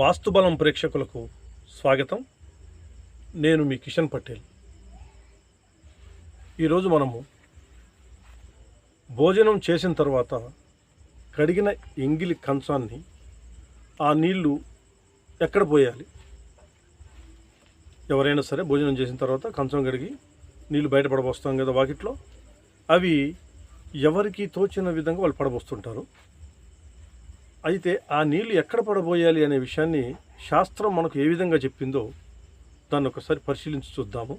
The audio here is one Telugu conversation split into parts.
వాస్తుబలం ప్రేక్షకులకు స్వాగతం. నేను మీ కిషన్ పటేల్. ఈరోజు మనము భోజనం చేసిన తర్వాత కడిగిన ఎంగిలి కంచాన్ని ఆ నీళ్ళు ఎక్కడ పోయాలి? ఎవరైనా సరే భోజనం చేసిన తర్వాత కంచం కడిగి నీళ్ళు బయట పడబోస్తాం కదా వాకిట్లో. అవి ఎవరికి తోచిన విధంగా వాళ్ళు పడబోస్తుంటారు? అయితే ఆ నీళ్ళు ఎక్కడ పడబోయాలి అనే విషయాన్ని శాస్త్రం మనకు ఏ విధంగా చెప్పిందో దాన్ని ఒకసారి పరిశీలించి చూద్దాము.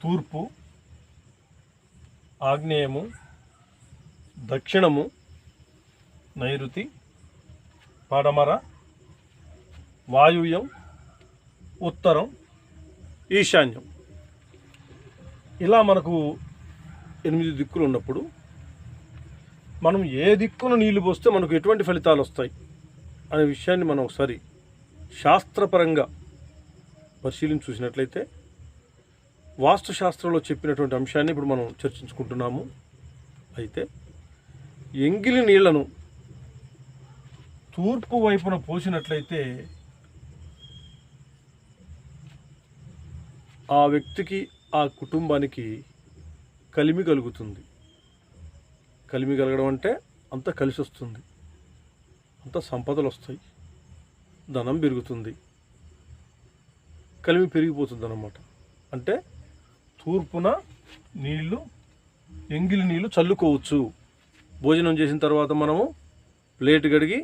తూర్పు ఆగ్నేయము దక్షిణము నైరుతి పడమర వాయువ్యం ఉత్తరం ఈశాన్యం. ఇలా మనకు ఎనిమిది దిక్కులు ఉన్నప్పుడు మనం ఏ దిక్కున నీళ్ళు పోస్తే మనకు ఎటువంటి ఫలితాలు వస్తాయి అనే విషయాన్ని మనం ఒకసారి శాస్త్రపరంగా పరిశీలించి చూసినట్లయితే వాస్తుశాస్త్రంలో చెప్పినటువంటి అంశాన్ని ఇప్పుడు మనం చర్చించుకుంటున్నాము. అయితే ఎంగిలి నీళ్ళను తూర్పు వైపున పోసినట్లయితే ఆ వ్యక్తికి ఆ కుటుంబానికి కలిమి కలుగుతుంది. కలిమి కలగడం అంటే అంత కలిసి వస్తుంది. అంత సంపదలు వస్తాయి. ధనం పెరుగుతుంది. కలిమి పెరిగిపోతుంది అన్నమాట అంటే తూర్పున నీళ్ళు ఎంగిలి నీళ్ళు చల్లుకోవచ్చు. భోజనం చేసిన తర్వాత మనము ప్లేట్ గడిగి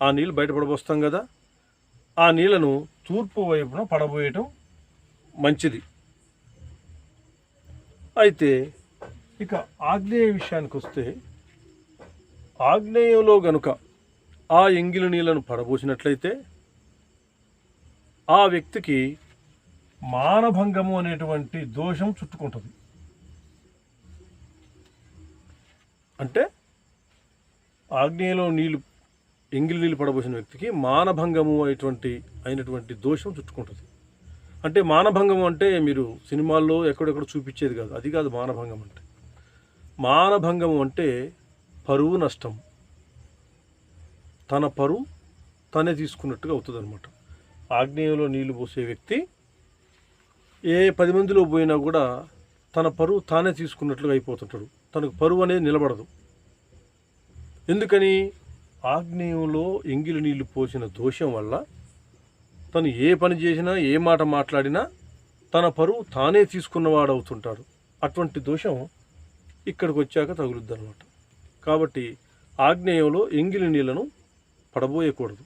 ఆ నీళ్ళు బయట పడబోస్తాం కదా. ఆ నీళ్ళను తూర్పు వైపున పడబోయటం మంచిది. అయితే ఇక ఆగ్నేయ విషయానికి వస్తే ఆగ్నేయంలో గనుక ఆ ఎంగిలి నీళ్ళను పడబోసినట్లయితే ఆ వ్యక్తికి మానభంగము అనేటువంటి దోషం చుట్టుకుంటుంది. అంటే ఆగ్నేయలో నీళ్ళు ఎంగిలి నీళ్ళు పడబోసిన వ్యక్తికి మానభంగము అనేటువంటి అయినటువంటి దోషం చుట్టుకుంటుంది. అంటే మానభంగం అంటే మీరు సినిమాల్లో ఎక్కడెక్కడ చూపించేది కాదు. అది కాదు మానభంగం అంటే. మానభంగం అంటే పరువు నష్టం. తన పరువు తనే తీసుకున్నట్టుగా అవుతుంది అనమాట ఆగ్నేయంలో నీళ్ళు పోసే వ్యక్తి ఏ పది మందిలో పోయినా కూడా తన పరువు తానే తీసుకున్నట్లుగా అయిపోతుంటాడు. తనకు పరువు అనేది నిలబడదు. ఎందుకని? ఆగ్నేయంలో ఎంగిలి నీళ్ళు పోసిన దోషం వల్ల తను ఏ పని చేసినా ఏ మాట మాట్లాడినా తన పరువు తానే తీసుకున్నవాడు అవుతుంటాడు అటువంటి దోషం ఇక్కడికి వచ్చాక తగులుద్ది అనమాట కాబట్టి ఆగ్నేయంలో ఎంగిలి నీళ్ళను పడబోయకూడదు.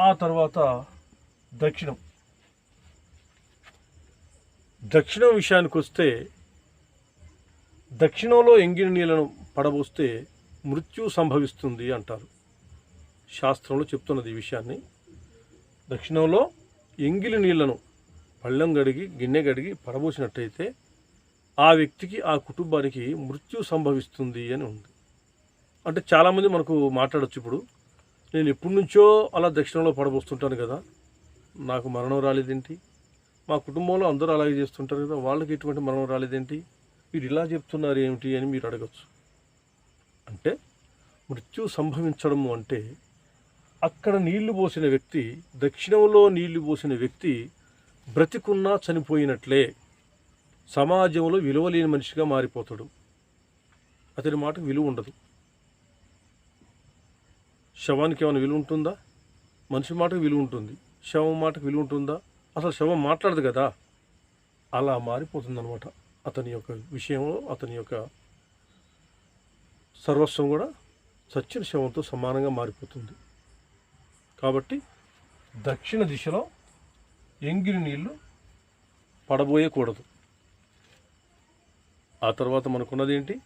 ఆ తర్వాత దక్షిణం. దక్షిణం విషయానికి వస్తే దక్షిణంలో ఎంగిలి నీళ్ళను పడబోస్తే మృత్యు సంభవిస్తుంది అంటారు. శాస్త్రంలో చెప్తున్నది ఈ విషయాన్ని. దక్షిణంలో ఎంగిలి నీళ్ళను పళ్ళెం గడిగి గిన్నె గడిగి పడబోసినట్టయితే ఆ వ్యక్తికి ఆ కుటుంబానికి మృత్యు సంభవిస్తుంది అని ఉంది. అంటే చాలామంది మనకు మాట్లాడచ్చు ఇప్పుడు నేను ఎప్పటి నుంచో అలా దక్షిణంలో పడబోస్తుంటాను కదా నాకు మరణం రాలేదేంటి? మా కుటుంబంలో అందరూ అలాగే చేస్తుంటారు కదా వాళ్ళకి ఎటువంటి మరణం రాలేదేంటి? మీరు ఇలా చెప్తున్నారు ఏమిటి అని మీరు అడగచ్చు. అంటే మృత్యు సంభవించడము అంటే అక్కడ నీళ్ళు పోసిన వ్యక్తి దక్షిణంలో నీళ్ళు పోసిన వ్యక్తి బ్రతికున్నా చనిపోయినట్లే. సమాజంలో విలువలేని మనిషిగా మారిపోతాడు. అతని మాటకు విలువ ఉండదు. శవానికి ఏమైనా విలువ ఉంటుందా? మనిషి మాటకు విలువ ఉంటుంది. శవం మాటకు విలువ ఉంటుందా? అసలు శవం మాట్లాడదు కదా? అలా మారిపోతుందనమాట అతని యొక్క విషయంలో అతని యొక్క సర్వస్వం కూడా సచ్చిన శవంతో సమానంగా మారిపోతుంది. కాబట్టి దక్షిణ దిశలో ఎంగిరి నీళ్ళు పడబోయకూడదు. ఆ తర్వాత మనకున్నది ఏంటి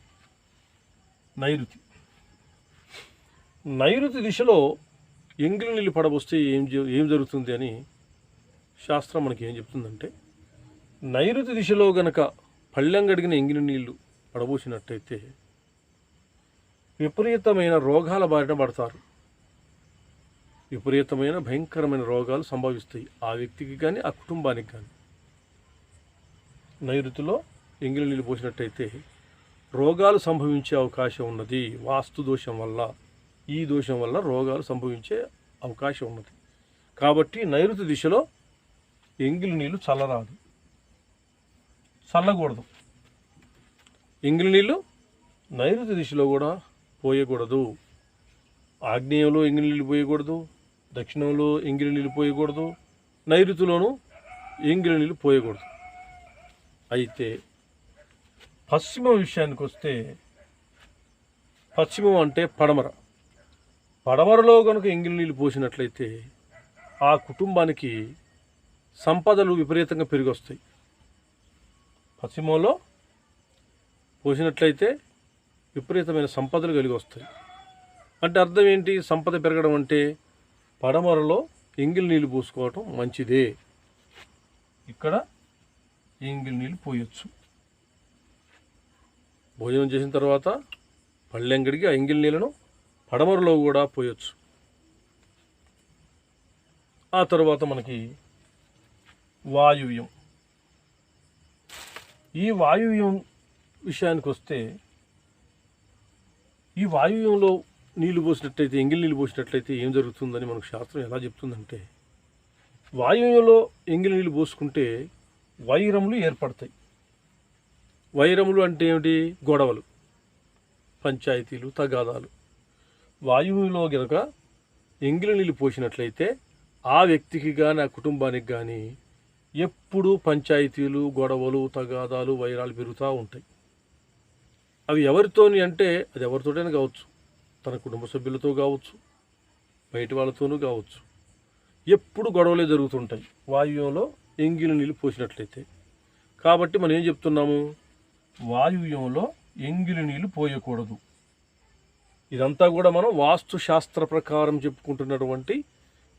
నైరుతి. నైరుతి దిశలో ఎంగిలి నీళ్ళు పడబోస్తే ఏం జ- ఏం జరుగుతుంది అని శాస్త్రం మనకి ఏం చెప్తుందంటే నైరుతి దిశలో గనక పళ్ళెం గడిగిన ఎంగిన నీళ్ళు పడబోసినట్టయితే విపరీతమైన రోగాల బారిన పడతారు. విపరీతమైన భయంకరమైన రోగాలు సంభవిస్తాయి ఆ వ్యక్తికి కానీ ఆ కుటుంబానికి కానీ నైరుతిలో ఎంగిలి నీళ్ళు పోసినట్టయితే రోగాలు సంభవించే అవకాశం ఉన్నది. వాస్తు దోషం వల్ల ఈ దోషం వల్ల రోగాలు సంభవించే అవకాశం ఉన్నది. కాబట్టి నైరుతి దిశలో ఎంగిలి నీళ్ళు చల్లరాదు. చల్లకూడదు. ఎంగిలి నీళ్ళు నైరుతి దిశలో కూడా పోయకూడదు. ఆగ్నేయంలో ఎంగిలి నీళ్ళు పోయకూడదు. దక్షిణంలో ఎంగిలి నీళ్ళు పోయకూడదు. నైరుతిలోనూ ఎంగిలి నీళ్ళు పోయకూడదు. అయితే పశ్చిమ విషయానికి వస్తే పశ్చిమం అంటే పడమర. పడమరలో కనుక ఎంగిలి నీళ్ళు పోసినట్లయితే ఆ కుటుంబానికి సంపదలు విపరీతంగా పెరిగి వస్తాయి పశ్చిమంలో పోసినట్లయితే విపరీతమైన సంపదలు కలిగి వస్తాయి అంటే అర్థం ఏంటి? సంపద పెరగడం అంటే పడమరలో ఎంగిలి నీళ్ళు పోసుకోవటం మంచిదే. ఇక్కడ ఎంగిలి నీళ్ళు పోయొచ్చు. భోజనం చేసిన తర్వాత పళ్ళెంగడికి ఆ ఎంగిలి నీళ్ళను పడమరలో కూడా పోయొచ్చు. ఆ తర్వాత మనకి వాయువ్యం. ఈ వాయువ్యం విషయానికి వస్తే ఈ వాయువ్యంలో నీళ్ళు పోసినట్లయితే ఎంగిలి నీళ్ళు పోసినట్లయితే ఏం జరుగుతుందని మనకు శాస్త్రం ఎలా చెప్తుందంటే వాయువ్యంలో ఎంగిలి నీళ్ళు పోసుకుంటే వైరములు ఏర్పడతాయి. వైరములు అంటే ఏమిటి? గొడవలు పంచాయతీలు తగాదాలు. వాయువులో గనక ఎంగిలి నీళ్ళు పోసినట్లయితే ఆ వ్యక్తికి కానీ ఆ కుటుంబానికి కానీ ఎప్పుడూ పంచాయతీలు గొడవలు తగాదాలు వైరాలు పెరుగుతూ ఉంటాయి. అవి ఎవరితోని అంటే అది ఎవరితోటైనా కావచ్చు. తన కుటుంబ సభ్యులతో కావచ్చు బయట వాళ్ళతోనూ కావచ్చు. ఎప్పుడు గొడవలే జరుగుతుంటాయి. వాయువ్యంలో ఎంగిలి నీళ్ళు పోసినట్లయితే. కాబట్టి మనం ఏం చెప్తున్నాము? వాయువ్యంలో ఎంగిలి నీళ్ళు పోయకూడదు. ఇదంతా కూడా మనం వాస్తు శాస్త్ర ప్రకారం చెప్పుకుంటున్నటువంటి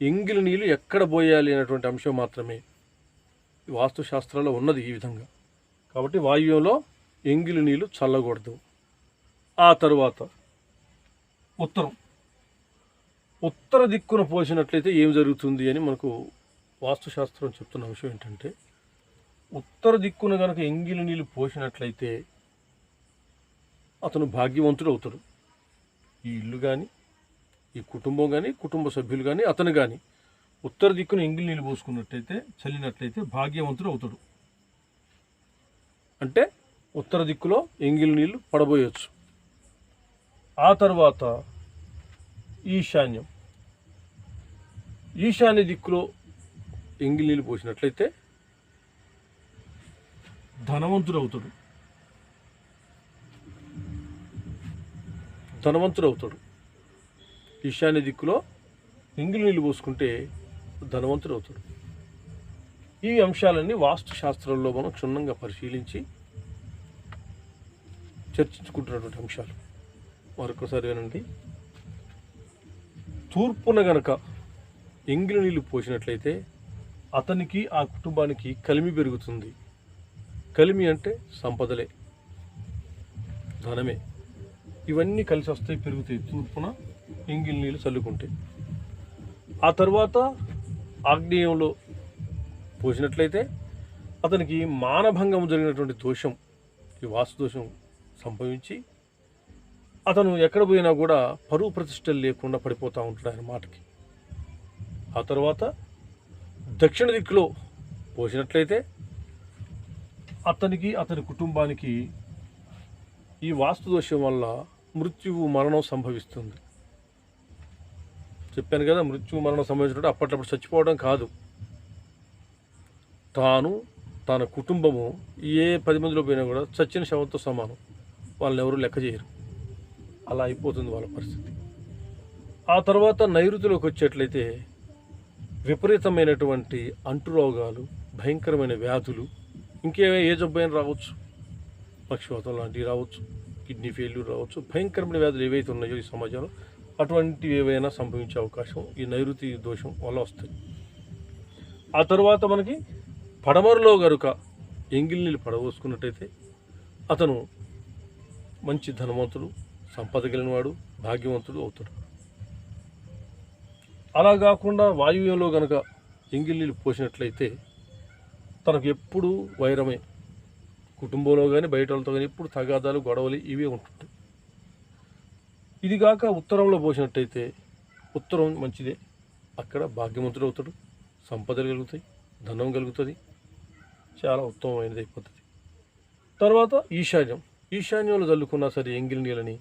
ఎంగిలి నీళ్ళు ఎక్కడ పోయాలి అనేటువంటి అంశం మాత్రమే. వాస్తుశాస్త్రంలో ఉన్నది ఈ విధంగా. కాబట్టి వాయువ్యంలో ఎంగిలి నీళ్ళు చల్లకూడదు. ఆ తరువాత ఉత్తరం. ఉత్తర దిక్కున పోసినట్లయితే ఏం జరుగుతుంది అని మనకు వాస్తుశాస్త్రం చెప్తున్న విషయం ఏంటంటే ఉత్తర దిక్కున కనుక ఎంగిలి నీళ్ళు పోసినట్లయితే అతను భాగ్యవంతుడు అవుతాడు. ఈ ఇల్లు కానీ ఈ కుటుంబం కానీ కుటుంబ సభ్యులు కానీ అతను కానీ ఉత్తర దిక్కున ఎంగిలి నీళ్ళు పోసుకున్నట్లయితే చల్లినట్లయితే భాగ్యవంతుడు అవుతాడు. అంటే ఉత్తర దిక్కులో ఎంగిలి నీళ్ళు పడబోయచ్చు. ఆ తర్వాత ఈశాన్యం. ఈశాన్య దిక్కులో ఎంగిలి నీళ్ళు పోసినట్లయితే ధనవంతుడు అవుతాడు. ధనవంతుడు అవుతాడు. ఈశాన్య దిక్కులో ఎంగిలి నీళ్ళు పోసుకుంటే ధనవంతుడు అవుతాడు ఈ అంశాలన్నీ వాస్తు శాస్త్రంలో మనం క్షుణ్ణంగా పరిశీలించి చర్చించుకుంటున్నటువంటి అంశాలు. మరొకసారి వినండి. తూర్పున గనక ఎంగిలి నీళ్ళు పోసినట్లయితే అతనికి ఆ కుటుంబానికి కలిమి పెరుగుతుంది. కలిమి అంటే సంపదలే. ధనమే. ఇవన్నీ కలిసి వస్తాయి పెరుగుతాయి. తూర్పున ఎంగిలి నీళ్ళు చల్లుకుంటే. ఆ తర్వాత ఆగ్నేయంలో పోసినట్లయితే అతనికి మానభంగం జరిగినటువంటి దోషం ఈ వాస్తు దోషం సంభవించి అతను ఎక్కడ పోయినా కూడా పరువు ప్రతిష్టలు లేకుండా పడిపోతూ ఉంటాడు ఆయన మాటకి. ఆ తర్వాత దక్షిణ దిక్కులో పోసినట్లయితే అతనికి అతని కుటుంబానికి ఈ వాస్తు దోషం వల్ల మృత్యువు మరణం సంభవిస్తుంది. చెప్పాను కదా మృత్యు మరణం సంబంధించినట్టు అప్పట్లప్పుడు చచ్చిపోవడం కాదు. తాను తన కుటుంబము ఏ పది మందిలో పోయినా కూడా చచ్చిన శవంతో సమానం. వాళ్ళని ఎవరు లెక్క చేయరు. అలా అయిపోతుంది వాళ్ళ పరిస్థితి. ఆ తర్వాత నైరుతిలోకి వచ్చేట్లయితే విపరీతమైనటువంటి అంటురోగాలు భయంకరమైన వ్యాధులు ఇంకేమే ఏ జబ్బైనా రావచ్చు. పక్షిపాతం లాంటివి రావచ్చు కిడ్నీ ఫెయిల్యూర్ రావచ్చు భయంకరమైన వ్యాధులు ఏవైతే ఉన్నాయో ఈ సమాజంలో అటువంటివి ఏవైనా సంభవించే అవకాశం ఈ నైరుతి దోషం వల్ల వస్తుంది. ఆ తర్వాత మనకి పడమరలో గనుక ఎంగిల్ నీళ్ళు పడవోసుకున్నట్టయితే అతను మంచి ధనవంతుడు సంపద కలిగినవాడు భాగ్యవంతుడు అవుతాడు. అలా కాకుండా వాయువ్యంలో గనక ఎంగిల్ నీళ్ళు పోసినట్లయితే తనకు ఎప్పుడు వైరమే. కుటుంబంలో కానీ బయట వాళ్ళతో కానీ ఎప్పుడు తగాదాలు గొడవలు ఇవే ఉంటుంటాయి. ఇది కాక ఉత్తరంలో పోసినట్టయితే ఉత్తరం మంచిదే. అక్కడ భాగ్యవంతుడు అవుతాడు. సంపదలు కలుగుతాయి. ధనం కలుగుతుంది. చాలా ఉత్తమమైనది అయిపోతుంది. తర్వాత ఈశాన్యం. ఈశాన్యంలో చల్లుకున్నా సరే ఎంగిలి నీళ్ళని?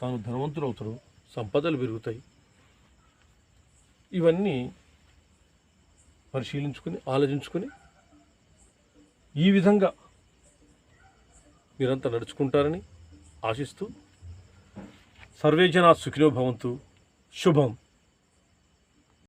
తాను ధనవంతుడు అవుతాడు. సంపదలు పెరుగుతాయి. ఇవన్నీ పరిశీలించుకుని ఆలోచించుకుని ఈ విధంగా మీరంతా నడుచుకుంటారని ఆశిస్తూ సర్వేజనా సుఖినో భవంతు. శుభం.